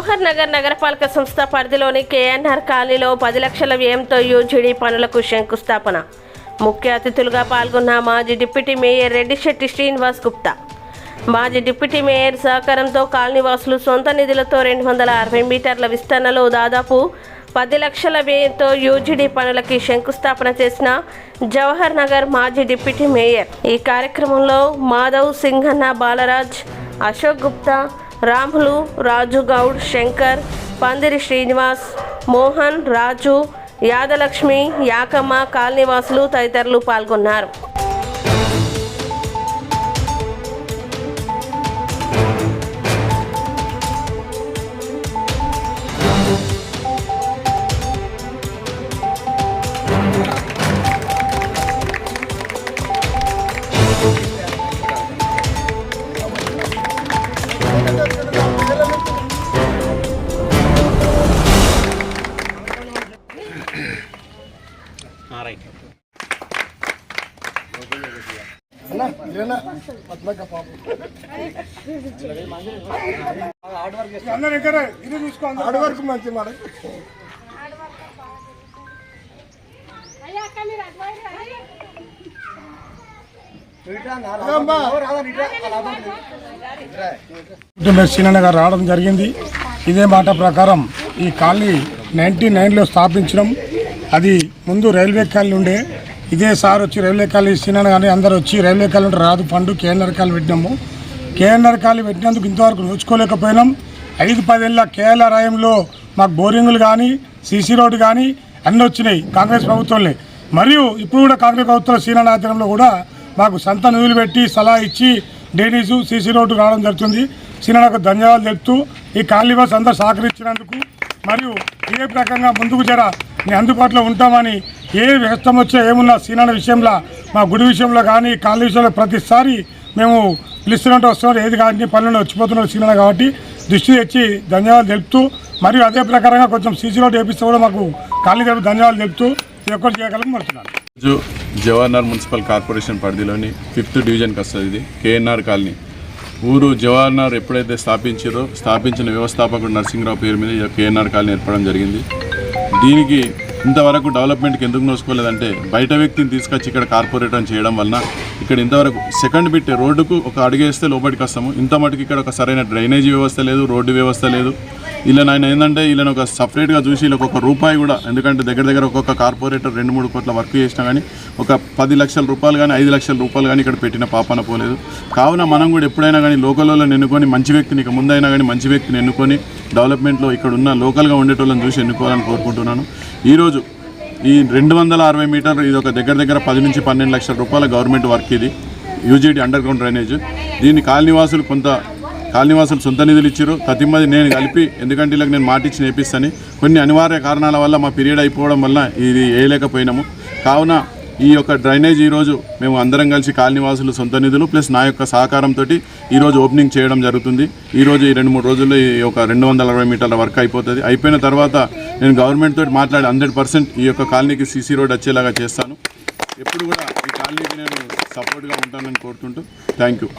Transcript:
జవహర్ నగర్ నగరపాలక సంస్థ పరిధిలోని కేఎన్ఆర్ కాలనీలో పది లక్షల వ్యయంతో యూజీడీ పనులకు శంకుస్థాపన. ముఖ్య అతిథులుగా పాల్గొన్న మాజీ డిప్యూటీ మేయర్ రెడ్డిశెట్టి శ్రీనివాస్ గుప్తా. మాజీ డిప్యూటీ మేయర్ సహకారంతో కాలనీవాసులు సొంత నిధులతో రెండు వందల అరవై మీటర్ల విస్తరణలో దాదాపు పది లక్షల వ్యయంతో యూజీడీ పనులకి శంకుస్థాపన చేసిన జవహర్ నగర్ మాజీ డిప్యూటీ మేయర్. ఈ కార్యక్రమంలో మాధవ్ సింఘన్న బాలరాజ్ అశోక్ గుప్తా రాములు రాజు గౌడ్ శంకర్ పందిరి శ్రీనివాస్ మోహన్ రాజు యాదలక్ష్మి యాకమ్మ కాలనీవాసులు తదితరులు పాల్గొన్నారు. అందరు ఇది చూసుకో వర్క్ మంచి గారు రావడం జరిగింది. ఇదే మాట ప్రకారం ఈ కాలనీ నైన్టీ నైన్లో స్థాపించడం. అది ముందు రైల్వే కాలనీ ఉండే. ఇదే సార్ వచ్చి రైల్వే కాలు ఇస్తున్నాను కానీ అందరు వచ్చి రైల్వే కాలు రాదు. పండు కేఎన్ఆర్ కాలు పెట్టినాము. కేఎన్ఆర్ కాలు పెట్టినందుకు ఇంతవరకు నోచుకోలేకపోయినాం. ఐదు పదేళ్ళ కేఎల్ఆర్ రాయంలో మాకు బోరింగులు కానీ సీసీ రోడ్డు కానీ అన్నీ వచ్చినాయి కాంగ్రెస్ ప్రభుత్వంలో. మరియు ఇప్పుడు కూడా కాంగ్రెస్ ప్రభుత్వం సీనన్న ఆధ్వర్యంలో కూడా మాకు సంత నిధులు పెట్టి సలహా ఇచ్చి డ్రైనేజు సీసీ రోడ్డు రావడం జరుగుతుంది. సీనన్నకు ధన్యవాదాలు తెలుపుతూ ఈ కాళీవాస్ అందరూ సహకరించినందుకు మరియు ఏ రకంగా ముందుకు జర మీ అందుబాటులో ఉంటామని ఏ వ్యవస్థ వచ్చినా ఏమున్నా సీనాల విషయంలో మా గుడి విషయంలో కానీ కాళ్ళ విషయంలో ప్రతిసారి మేము పిలుస్తున్నట్టు వస్తున్నారు. ఏది కానీ పనులను వచ్చిపోతున్నారు సీనాల కాబట్టి దృష్టి తెచ్చి ధన్యవాదాలు తెలుపుతూ మరియు అదే ప్రకారంగా కొంచెం సీసీ రోడ్డు వేపిస్తే కూడా మాకు ఖాళీ తెలుపు ధన్యవాదాలు తెలుపుతూ ఇది ఒక్కటి చేయగలం కోరుతున్నాను. రోజు జవహర్నగర్ మున్సిపల్ కార్పొరేషన్ పరిధిలోని ఫిఫ్త్ డివిజన్కి వస్తుంది ఇది కేఎన్ఆర్ కాలనీ. ఊరు జవహర్నగర్ ఎప్పుడైతే స్థాపించారో స్థాపించిన వ్యవస్థాపకుడు నరసింహరావు పేరు మీద కేఎన్ఆర్ కాలనీ ఏర్పడడం జరిగింది. దీనికి ఇంతవరకు డెవలప్మెంట్కి ఎందుకు నోసుకోలేదంటే బయట వ్యక్తిని తీసుకొచ్చి ఇక్కడ కార్పొరేటర్ చేయడం వలన ఇక్కడ ఇంతవరకు సెకండ్ బిట్ రోడ్డుకు ఒక అడుగేస్తే లోపలికి వస్తాము. ఇంత మటుకు ఇక్కడ ఒక సరైన డ్రైనేజీ వ్యవస్థ లేదు రోడ్డు వ్యవస్థ లేదు. ఇలా ఆయన ఏంటంటే వీళ్ళని ఒక సపరేట్గా చూసి వీళ్ళకి ఒక రూపాయి కూడా ఎందుకంటే దగ్గర దగ్గర ఒక్కొక్క కార్పొరేటర్ రెండు మూడు కోట్ల వర్క్ చేసినా కానీ ఒక పది లక్షల రూపాయలు కానీ ఐదు లక్షల రూపాయలు కానీ ఇక్కడ పెట్టిన పాపన పోలేదు. కావున మనం కూడా ఎప్పుడైనా కానీ లోకల్లో ఎన్నుకొని మంచి వ్యక్తిని ఇక ముందైనా కానీ మంచి వ్యక్తిని ఎన్నుకొని డెవలప్మెంట్లో ఇక్కడ ఉన్న లోకల్గా ఉండేటోళ్ళని చూసి ఎన్నుకోవాలని కోరుకుంటున్నాను. ఈరోజు ఈ రెండు వందల అరవై మీటర్లు ఇది ఒక దగ్గర దగ్గర పది నుంచి పన్నెండు లక్షల రూపాయల గవర్నమెంట్ వర్క్ ఇది యూజీడీ అండర్ గ్రౌండ్ డ్రైనేజ్. దీన్ని కాలనీవాసులు కొంత కాలనీవాసులు సొంత నిధులు ఇచ్చారు ప్రతిమది నేను కలిపి ఎందుకంటే ఇలా నేను మాటిచ్చి నేపిస్తాను కొన్ని అనివార్య కారణాల వల్ల మా పీరియడ్ అయిపోవడం వల్ల ఇది వేయలేకపోయినాము. కావున ఈ యొక్క డ్రైనేజ్ ఈరోజు మేము అందరం కలిసి కాలనీవాసులు సొంత నిధులు ప్లస్ నా యొక్క సహకారంతో ఈరోజు ఓపెనింగ్ చేయడం జరుగుతుంది. ఈరోజు ఈ రెండు మూడు రోజుల్లో ఈ యొక్క రెండు వందల అరవై మీటర్ల వర్క్ అయిపోతుంది. అయిపోయిన తర్వాత నేను గవర్నమెంట్ తోటి మాట్లాడి హండ్రెడ్ పర్సెంట్ ఈ యొక్క కాలనీకి సీసీ రోడ్ వచ్చేలాగా చేస్తాను. ఎప్పుడు కూడా ఈ కాలనీకి నేను సపోర్ట్గా ఉంటానని కోరుతుంటూ థ్యాంక్ యూ.